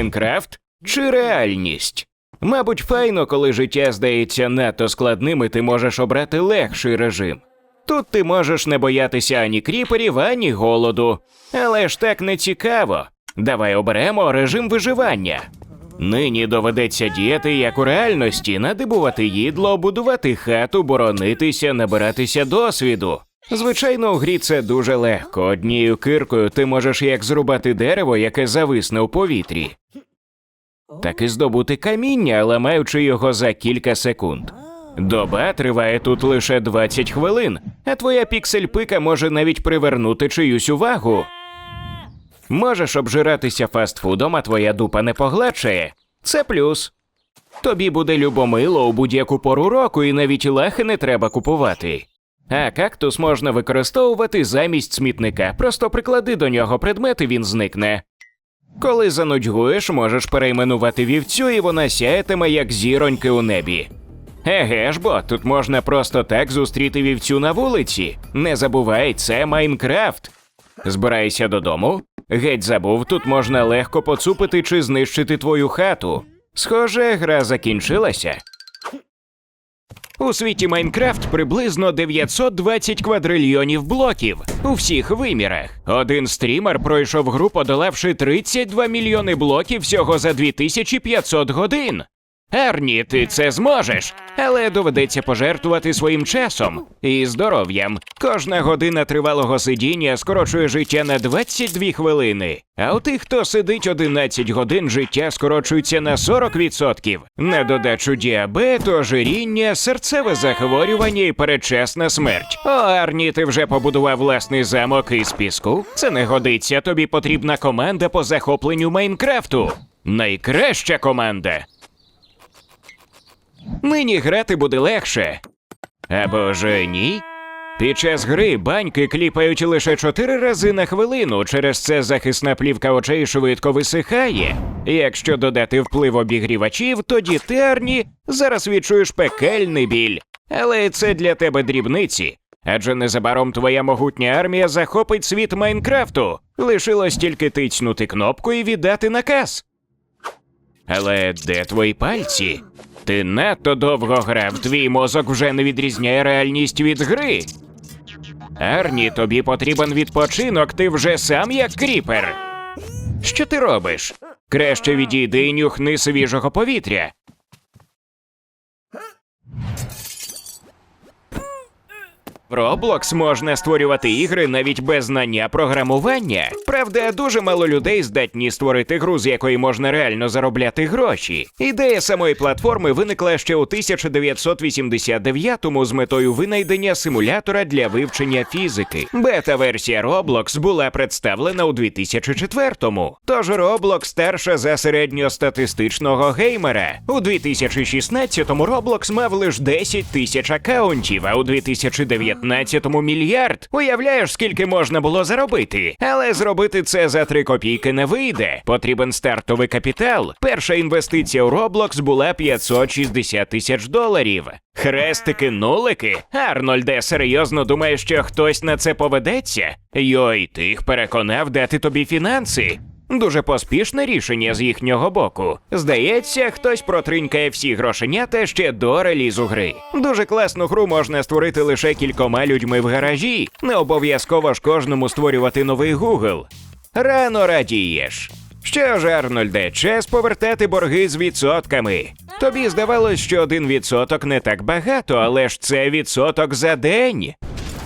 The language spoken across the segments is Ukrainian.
Майнкрафт чи реальність? Мабуть, файно, коли життя здається надто складним, і ти можеш обрати легший режим. Тут ти можеш не боятися ані кріперів, ані голоду. Але ж так не цікаво. Давай оберемо режим виживання. Нині доведеться діяти як у реальності, надибувати їдло, будувати хату, боронитися, набиратися досвіду. Звичайно, у грі це дуже легко. Однією киркою ти можеш як зрубати дерево, яке зависне у повітрі, так і здобути каміння, ламаючи його за кілька секунд. Доба триває тут лише 20 хвилин, а твоя піксель-пика може навіть привернути чиюсь увагу. Можеш обжиратися фастфудом, а твоя дупа не погладшає. Це плюс. Тобі буде любомило у будь-яку пору року, і навіть лахи не треба купувати. А кактус можна використовувати замість смітника. Просто приклади до нього предмет і він зникне. Коли занудьгуєш, можеш перейменувати вівцю, і вона сяятиме як зіроньки у небі. Еге ж бо, тут можна просто так зустріти вівцю на вулиці. Не забувай, це Майнкрафт. Збирайся додому. Геть забув, тут можна легко поцупити чи знищити твою хату. Схоже, гра закінчилася. У світі Майнкрафт приблизно 920 квадрильйонів блоків у всіх вимірах. Один стрімер пройшов гру, подолавши 32 мільйони блоків всього за 2500 годин. Арні, ти це зможеш, але доведеться пожертвувати своїм часом і здоров'ям. Кожна година тривалого сидіння скорочує життя на 22 хвилини. А у тих, хто сидить 11 годин, життя скорочується на 40%. На додачу діабету, ожиріння, серцеве захворювання і передчасна смерть. О, Арні, ти вже побудував власний замок із піску? Це не годиться. Тобі потрібна команда по захопленню Майнкрафту. Найкраща команда. Нині грати буде легше. Або ж ні. Під час гри баньки кліпають лише чотири рази на хвилину, через це захисна плівка очей швидко висихає. Якщо додати вплив обігрівачів, тоді ти, Арні, зараз відчуєш пекельний біль. Але це для тебе дрібниці. Адже незабаром твоя могутня армія захопить світ Майнкрафту. Лишилось тільки тицнути кнопку і віддати наказ. Але де твої пальці? Ти надто довго грав, твій мозок вже не відрізняє реальність від гри. Арні, тобі потрібен відпочинок, ти вже сам як кріпер. Що ти робиш? Краще відійди і нюхни свіжого повітря. В Roblox можна створювати ігри навіть без знання програмування. Правда, дуже мало людей здатні створити гру, з якої можна реально заробляти гроші. Ідея самої платформи виникла ще у 1989-му з метою винайдення симулятора для вивчення фізики. Бета-версія Roblox була представлена у 2004-му. Тож Roblox старша за середньостатистичного геймера. У 2016-му Roblox мав лише 10 тисяч акаунтів, а у 2019 15-му мільярд. Уявляєш, скільки можна було заробити. Але зробити це за 3 копійки не вийде. Потрібен стартовий капітал. Перша інвестиція у Roblox була 560 тисяч доларів. Хрестики, нулики. Арнольде, серйозно думаєш, що хтось на це поведеться? Йой, ти їх переконав дати тобі фінанси. Дуже поспішне рішення з їхнього боку. Здається, хтось протринькає всі грошенята ще до релізу гри. Дуже класну гру можна створити лише кількома людьми в гаражі. Не обов'язково ж кожному створювати новий Google. Рано радієш. Що ж, Арнольде, час повертати борги з відсотками. Тобі здавалось, що один відсоток не так багато, але ж це відсоток за день.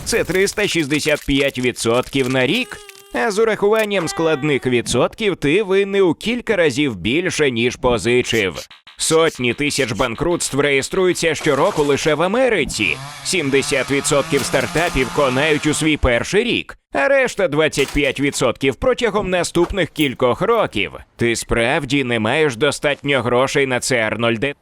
Це 365 відсотків на рік. А з урахуванням складних відсотків ти винний у кілька разів більше, ніж позичив. Сотні тисяч банкрутств реєструються щороку лише в Америці. 70% стартапів конають у свій перший рік, а решта 25% протягом наступних кількох років. Ти справді не маєш достатньо грошей на це, Арнольде.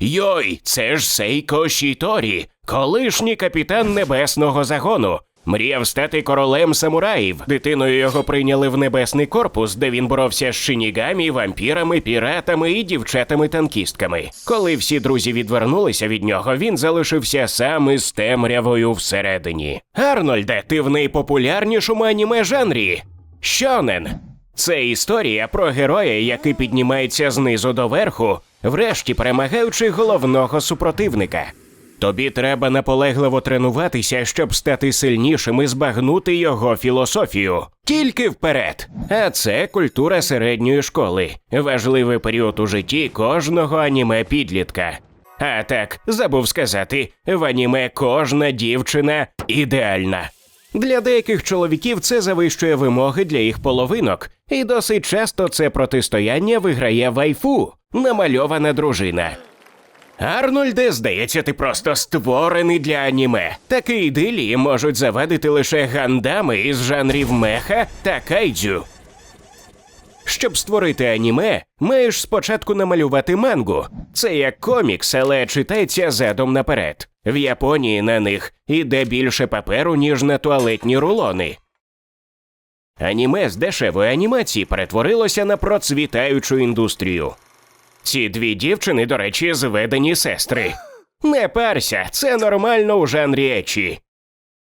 Йой, це ж Сейко Шіторі, колишній капітан небесного загону. Мріяв стати королем самураїв. Дитиною його прийняли в небесний корпус, де він боровся з шинігамі, вампірами, піратами і дівчатами-танкістками. Коли всі друзі відвернулися від нього, він залишився сам із темрявою всередині. Арнольде, ти в найпопулярнішому аніме жанрі. Щонен. Це історія про героя, який піднімається знизу до верху, врешті перемагаючи головного супротивника. Тобі треба наполегливо тренуватися, щоб стати сильнішим і збагнути його філософію. Тільки вперед. А це культура середньої школи, важливий період у житті кожного аніме підлітка. А так, забув сказати, в аніме кожна дівчина ідеальна. Для деяких чоловіків це завищує вимоги для їх половинок, і досить часто це протистояння виграє вайфу, намальована дружина. Арнольде, здається, ти просто створений для аніме. Такі ідилії можуть завадити лише гандами із жанрів меха та кайдзю. Щоб створити аніме, маєш спочатку намалювати мангу. Це як комікс, але читається задом наперед. В Японії на них іде більше паперу, ніж на туалетні рулони. Аніме з дешевої анімації перетворилося на процвітаючу індустрію. Ці дві дівчини, до речі, зведені сестри. Не парся, це нормально у жанрі ечі.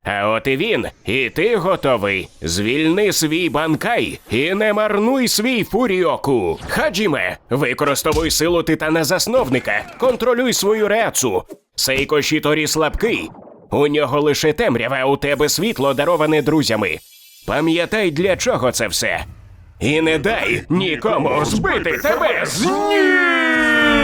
А от і він, і ти готовий. Звільни свій банкай і не марнуй свій фуріоку. Хаджіме, використовуй силу титана засновника, контролюй свою реацу. Сейко Шіторі слабкий. У нього лише темрява, у тебе світло дароване друзями. Пам'ятай, для чого це все. І не дай нікому збити тебе з ніг!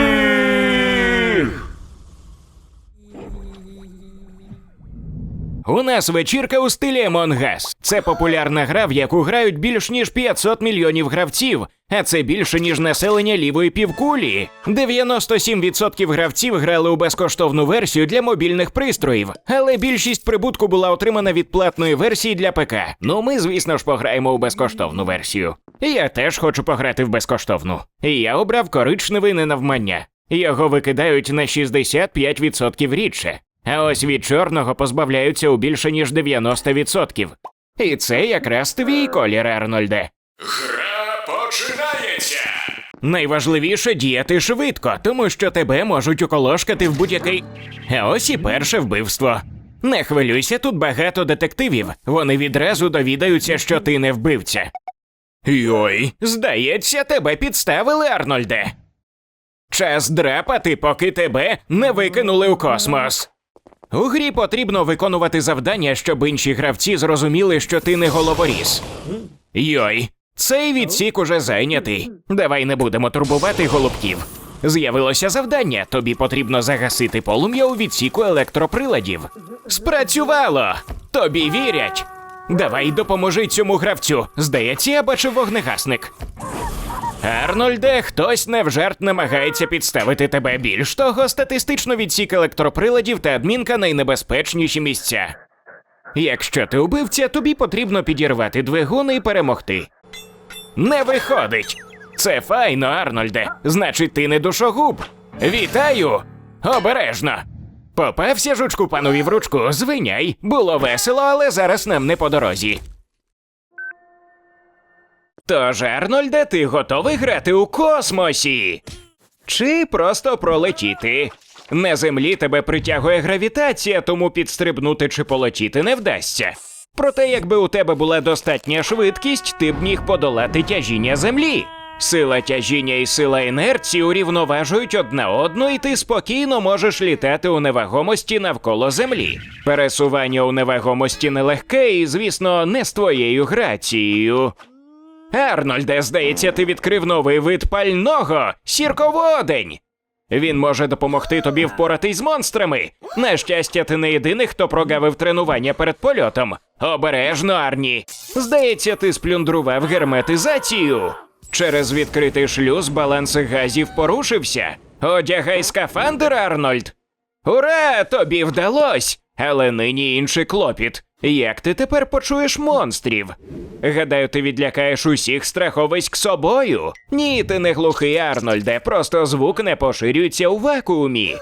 У нас вечірка у стилі Among Us. Це популярна гра, в яку грають більш ніж 500 мільйонів гравців, а це більше ніж населення лівої півкулі. 97% гравців грали у безкоштовну версію для мобільних пристроїв, але більшість прибутку була отримана від платної версії для ПК. Ну ми, звісно ж, пограємо у безкоштовну версію. Я теж хочу пограти в безкоштовну. Я обрав коричневий ненавмання. Його викидають на 65% рідше. А ось від чорного позбавляються у більше ніж 90%. І це якраз твій колір, Арнольде. Гра починається. Найважливіше діяти швидко, тому що тебе можуть уколошкати в будь-який. А ось і перше вбивство. Не хвилюйся, тут багато детективів. Вони відразу довідаються, що ти не вбивця. Йой, здається, тебе підставили, Арнольде. Час драпати, поки тебе не викинули у космос. У грі потрібно виконувати завдання, щоб інші гравці зрозуміли, що ти не головоріз. Йой, цей відсік уже зайнятий. Давай не будемо турбувати голубків. З'явилося завдання. Тобі потрібно загасити полум'я у відсіку електроприладів. Спрацювало! Тобі вірять. Давай допоможи цьому гравцю. Здається, я бачив вогнегасник. Арнольде, хтось не в жарт намагається підставити тебе більш того, статистично відсік електроприладів та адмінка найнебезпечніші місця. Якщо ти убивця, тобі потрібно підірвати двигуни і перемогти. Не виходить. Це файно, Арнольде. Значить, ти не душогуб. Вітаю! Обережно. Попався жучку панові в ручку, звиняй. Було весело, але зараз нам не по дорозі. Тож, Арнольде, ти готовий грати у космосі? Чи просто пролетіти? На землі тебе притягує гравітація, тому підстрибнути чи полетіти не вдасться. Проте, якби у тебе була достатня швидкість, ти б міг подолати тяжіння землі. Сила тяжіння і сила інерції урівноважують одна одну, і ти спокійно можеш літати у невагомості навколо землі. Пересування у невагомості нелегке і, звісно, не з твоєю грацією. Арнольде, здається, ти відкрив новий вид пального сірководень. Він може допомогти тобі впоратись з монстрами. На щастя, ти не єдиний, хто прогавив тренування перед польотом. Обережно, Арні. Здається, ти сплюндрував герметизацію. Через відкритий шлюз баланс газів порушився. Одягай скафандр, Арнольд. Ура! Тобі вдалось! Але нині інший клопіт. Як ти тепер почуєш монстрів? Гадаю, ти відлякаєш усіх страховиськ собою. Ні, ти не глухий, Арнольде, просто звук не поширюється у вакуумі.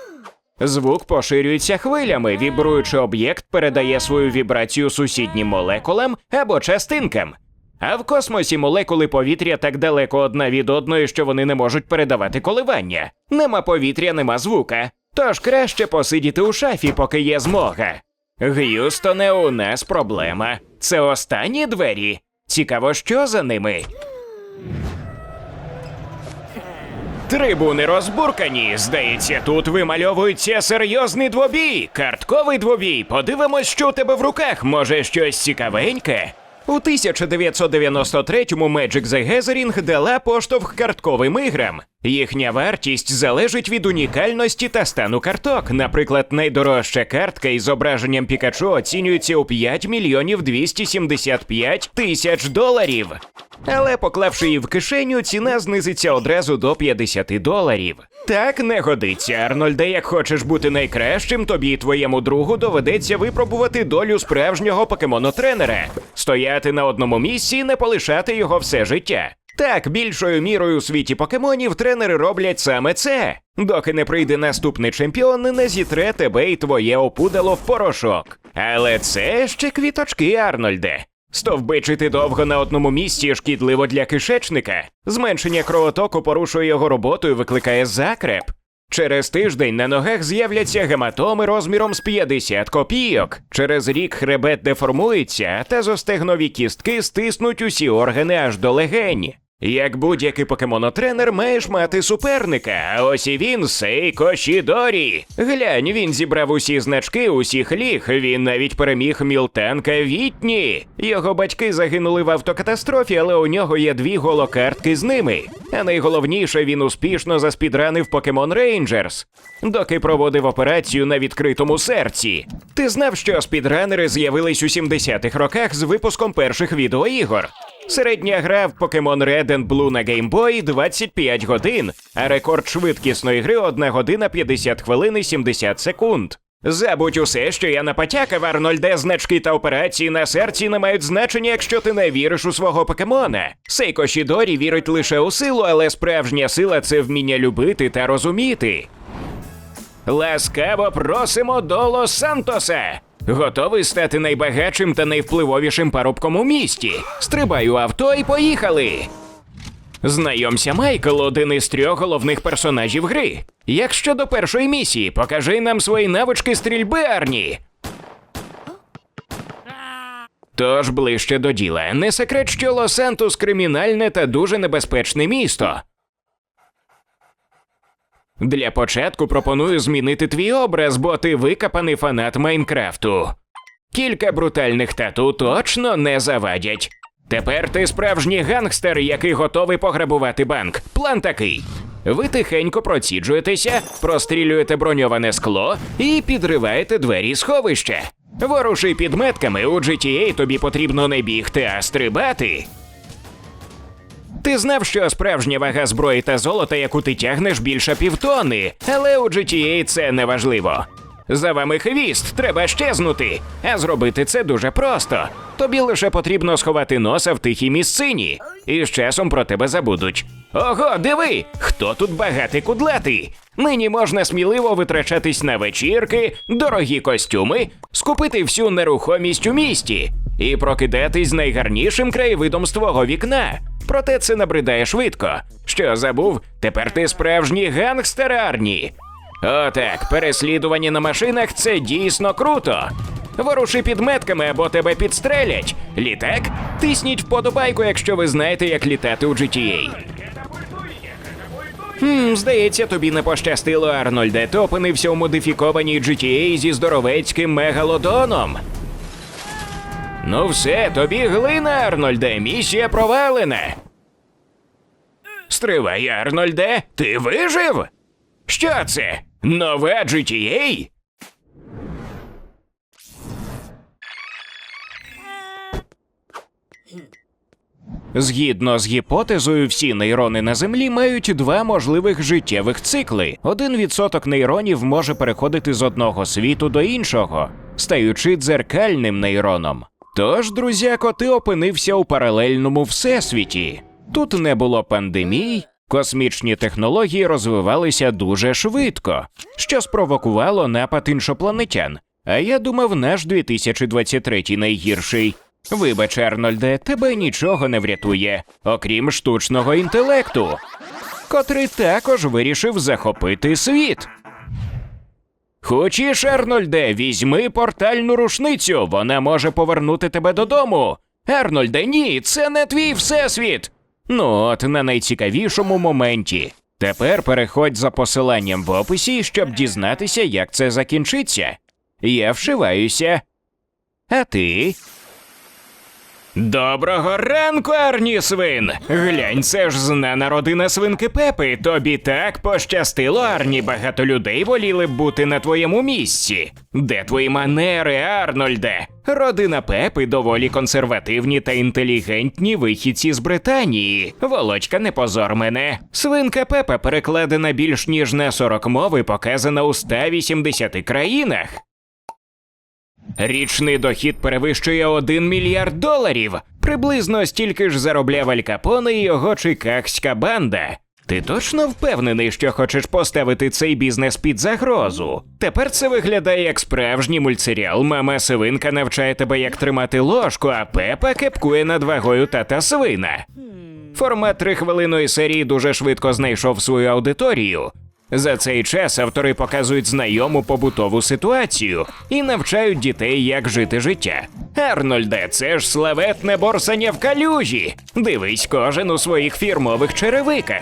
Звук поширюється хвилями, вібруючи об'єкт передає свою вібрацію сусіднім молекулам або частинкам. А в космосі молекули повітря так далеко одна від одної, що вони не можуть передавати коливання. Нема повітря, нема звука. Тож краще посидіти у шафі, поки є змога. Г'юстоне, у нас проблема. Це останні двері. Цікаво, що за ними. Трибуни розбуркані. Здається, тут вимальовується серйозний двобій. Картковий двобій. Подивимось, що у тебе в руках. Може, щось цікавеньке. У 1993-му Magic the Gathering дала поштовх картковим іграм. Їхня вартість залежить від унікальності та стану карток. Наприклад, найдорожча картка із зображенням Пікачу оцінюється у 5 мільйонів 275 тисяч доларів. Але поклавши її в кишеню, ціна знизиться одразу до 50 доларів. Так не годиться, Арнольде. Як хочеш бути найкращим, тобі і твоєму другу доведеться випробувати долю справжнього покемонотренера, стояти на одному місці і не полишати його все життя. Так, більшою мірою у світі покемонів тренери роблять саме це. Доки не прийде наступний чемпіон, не зітре тебе і твоє опудало в порошок. Але це ще квіточки, Арнольде. Стовбичити довго на одному місці шкідливо для кишечника. Зменшення кровотоку порушує його роботу і викликає закреп. Через тиждень на ногах з'являться гематоми розміром з 50 копійок. Через рік хребет деформується, а тазостегнові кістки стиснуть усі органи аж до легень. Як будь-який покемонотренер маєш мати суперника, а ось і він Сейко Шідорі. Глянь, він зібрав усі значки усіх ліг. Він навіть переміг Мілтанка Вітні. Його батьки загинули в автокатастрофі, але у нього є дві голокартки з ними. А найголовніше, він успішно заспідранив Покемон Рейнджерс, доки проводив операцію на відкритому серці. Ти знав, що спідранери з'явились у 70-х роках з випуском перших відеоігор. Середня гра в Pokemon Red and Blue на Game Boy 25 годин, а рекорд швидкісної гри 1 година 50 хвилин і 70 секунд. Забудь усе, що я напотякав, Арнольде, значки та операції на серці не мають значення, якщо ти не віриш у свого покемона. Сейко Шідорі вірить лише у силу, але справжня сила це вміння любити та розуміти. Ласкаво просимо до Лос-Сантоса! Готовий стати найбагатшим та найвпливовішим парубком у місті. Стрибай у авто і поїхали. Знайомся, Майкл, один із трьох головних персонажів гри. Як щодо першої місії, покажи нам свої навички стрільби, Арні. Тож ближче до діла. Не секрет, що Лос-Сантос кримінальне та дуже небезпечне місто. Для початку пропоную змінити твій образ, бо ти викопаний фанат Майнкрафту. Кілька брутальних тату точно не завадять. Тепер ти справжній гангстер, який готовий пограбувати банк. План такий. Ви тихенько проціджуєтеся, прострілюєте броньоване скло і підриваєте двері сховища. Воруши підметками у GTA тобі потрібно не бігти, а стрибати. Ти знав, що справжня вага зброї та золота, яку ти тягнеш, більше півтони, але у GTA це не важливо. За вами хвіст, треба щезнути. А зробити це дуже просто. Тобі лише потрібно сховати носа в тихій місцині, і з часом про тебе забудуть. Ого, диви! Хто тут багатий кудлатий? Нині можна сміливо витрачатись на вечірки, дорогі костюми, скупити всю нерухомість у місті і прокидатись найгарнішим краєвидом з твого вікна. Проте це набридає швидко. Що забув? Тепер ти справжній гангстер Арні. Отак, переслідування на машинах це дійсно круто. Воруши підметками або тебе підстрелять. Літак? Тисніть вподобайку, якщо ви знаєте, як літати у GTA. Хм, здається, тобі не пощастило, Арнольде. Ти опинився у модифікованій GTA зі здоровецьким мегалодоном. Ну все, тобі глина, Арнольде, місія провалена. Стривай, Арнольде, ти вижив? Що це? Нове GTA? Згідно з гіпотезою, всі нейрони на землі мають два можливих життєвих цикли. Один відсоток нейронів може переходити з одного світу до іншого, стаючи дзеркальним нейроном. Тож, друзяко, ти опинився у паралельному всесвіті. Тут не було пандемій, космічні технології розвивалися дуже швидко, що спровокувало напад іншопланетян. А я думав, наш 2023 найгірший. Вибач, Арнольде, тебе нічого не врятує, окрім штучного інтелекту, котрий також вирішив захопити світ. Хочеш, Ернольде, візьми портальну рушницю, вона може повернути тебе додому. Ернольде, ні, це не твій всесвіт. Ну от на найцікавішому моменті. Тепер переходь за посиланням в описі, щоб дізнатися, як це закінчиться. Я вшиваюся. А ти? Доброго ранку, Арні Свин! Глянь, це ж знана родина свинки Пепи. Тобі так пощастило, Арні. Багато людей воліли бути на твоєму місці. Де твої манери, Арнольде? Родина Пепи доволі консервативні та інтелігентні вихідці з Британії. Володька, не позор мене. Свинка Пепа перекладена більш ніж на 40 мов і показана у 180 країнах. Річний дохід перевищує 1 мільярд доларів. Приблизно стільки ж заробляв Аль Капоне і його чикагська банда. Ти точно впевнений, що хочеш поставити цей бізнес під загрозу? Тепер це виглядає як справжній мультсеріал. Мама свинка навчає тебе, як тримати ложку, а Пепа кепкує над вагою тата свина. Формат трихвилинної серії дуже швидко знайшов свою аудиторію. За цей час автори показують знайому побутову ситуацію і навчають дітей, як жити життя. Арнольде, це ж славетне борсання в калюжі. Дивись кожен у своїх фірмових черевиках.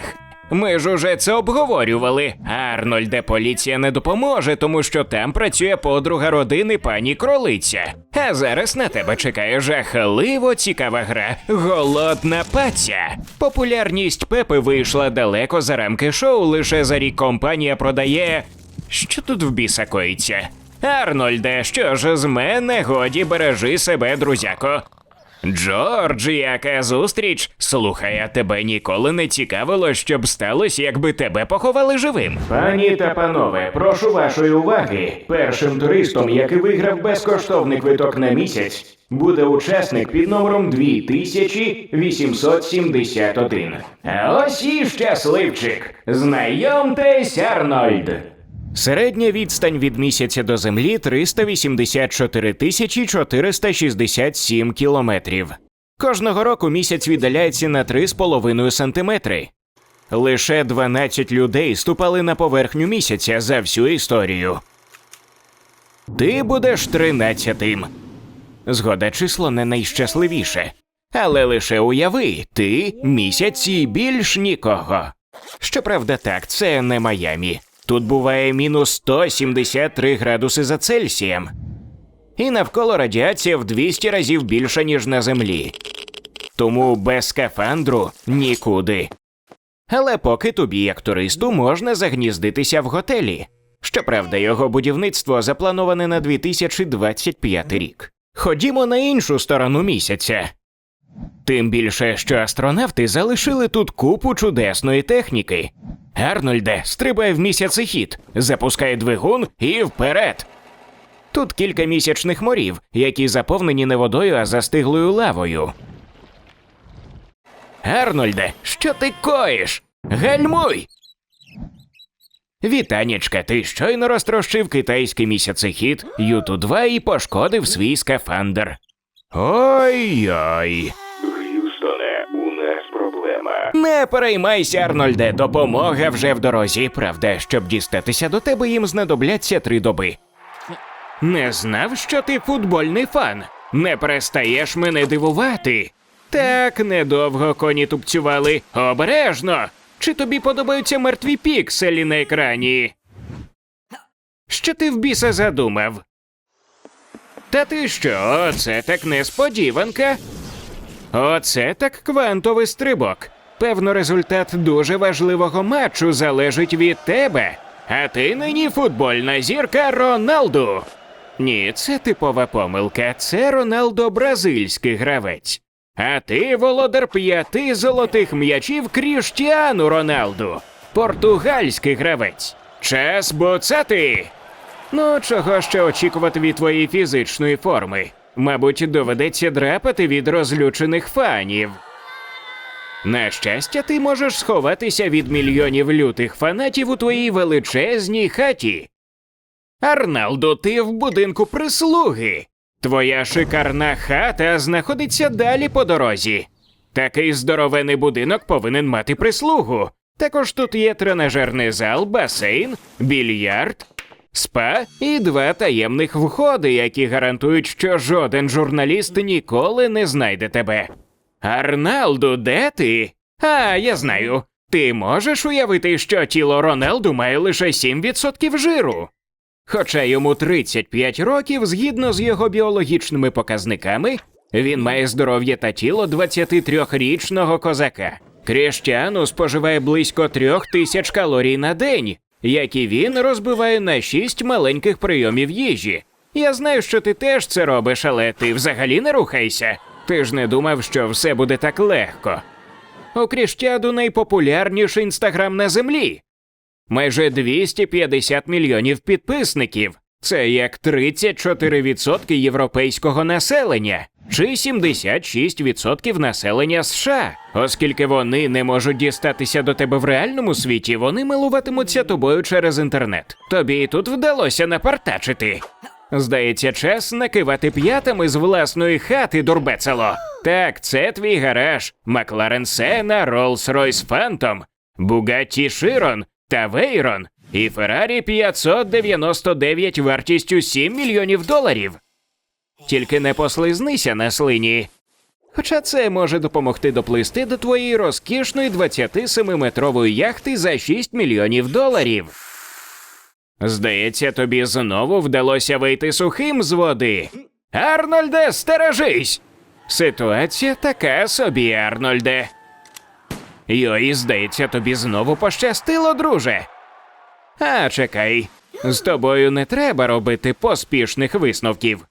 Ми ж уже це обговорювали. Арнольде, поліція не допоможе, тому що там працює подруга родини пані кролиця. А зараз на тебе чекає жахливо цікава гра Голодна паця. Популярність Пепи вийшла далеко за рамки шоу. Лише за рік компанія продає. Що тут в біса коїться? Арнольде, що ж з мене годі бережи себе, друзяко. Джордж, яка зустріч? Слухай, а тебе ніколи не цікавило, що б сталося, якби тебе поховали живим. Пані та панове, прошу вашої уваги. Першим туристом, який виграв безкоштовний квиток на місяць, буде учасник під номером 2871. А ось і щасливчик. Знайомтесь, Арнольд. Середня відстань від місяця до землі 384 тисячі 467 кілометрів. Кожного року місяць віддаляється на 3,5 сантиметри. Лише 12 людей ступали на поверхню місяця за всю історію. Ти будеш тринадцятим. Згода число не найщасливіше. Але лише уяви, ти місяць і більш нікого. Щоправда, так, це не Майамі. Тут буває мінус 173 градуси за Цельсієм. І навколо радіація в 200 разів більша, ніж на землі. Тому без скафандру нікуди. Але поки тобі, як туристу, можна загніздитися в готелі. Щоправда, його будівництво заплановане на 2025 рік. Ходімо на іншу сторону місяця. Тим більше, що астронавти залишили тут купу чудесної техніки. Арнольде, стрибай в місяцехід, запускай двигун і вперед. Тут кілька місячних морів, які заповнені не водою, а застиглою лавою. Арнольде, що ти коїш? Гальмуй! Вітанічка, ти щойно розтрощив китайський місяцехід Юту 2 і пошкодив свій скафандр. Ой-ой. Х'юстоне, у нас проблема. Не переймайся, Арнольде, допомога вже в дорозі. Правда, щоб дістатися до тебе, їм знадобляться три доби. Не знав, що ти футбольний фан. Не перестаєш мене дивувати. Так недовго коні тупцювали. Обережно! Чи тобі подобаються мертві пікселі на екрані? Що ти в біса задумав? Та ти що, оце так несподіванка? Оце так квантовий стрибок. Певно, результат дуже важливого матчу залежить від тебе. А ти нині футбольна зірка Роналду. Ні, це типова помилка. Це Роналдо бразильський гравець. А ти володар п'яти золотих м'ячів Кріштіану Роналду, португальський гравець. Час боцати. Ну, чого ще очікувати від твоєї фізичної форми? Мабуть, доведеться драпати від розлючених фанів. На щастя, ти можеш сховатися від мільйонів лютих фанатів у твоїй величезній хаті. Арналдо, ти в будинку прислуги. Твоя шикарна хата знаходиться далі по дорозі. Такий здоровений будинок повинен мати прислугу. Також тут є тренажерний зал, басейн, більярд, спа і два таємних входи, які гарантують, що жоден журналіст ніколи не знайде тебе. Арналду, де ти? А, я знаю. Ти можеш уявити, що тіло Ронелду має лише 7% жиру. Хоча йому 35 років, згідно з його біологічними показниками, він має здоров'я та тіло 23-річного козака. Кріштіану споживає близько трьох тисяч калорій на день, які він розбиває на 6 маленьких прийомів їжі. Я знаю, що ти теж це робиш, але ти взагалі не рухайся. Ти ж не думав, що все буде так легко. У Кріштіаду найпопулярніший інстаграм на землі. Майже 250 мільйонів підписників. Це як 34% європейського населення чи 76% населення США. Оскільки вони не можуть дістатися до тебе в реальному світі, вони милуватимуться тобою через інтернет. Тобі і тут вдалося напартачити. Здається, час накивати п'ятами з власної хати, дурбецело. Так, це твій гараж, Макларен Сена, Rolls-Royce Phantom, Bugatti Chiron та Veyron і Ferrari 599 вартістю 7 мільйонів доларів. Тільки не послизнися на слині. Хоча це може допомогти доплисти до твоєї розкішної 27-метрової яхти за 6 мільйонів доларів. Здається, тобі знову вдалося вийти сухим з води. Арнольде, стережись! Ситуація така собі, Арнольде. Йой, здається, тобі знову пощастило, друже. А чекай, з тобою не треба робити поспішних висновків.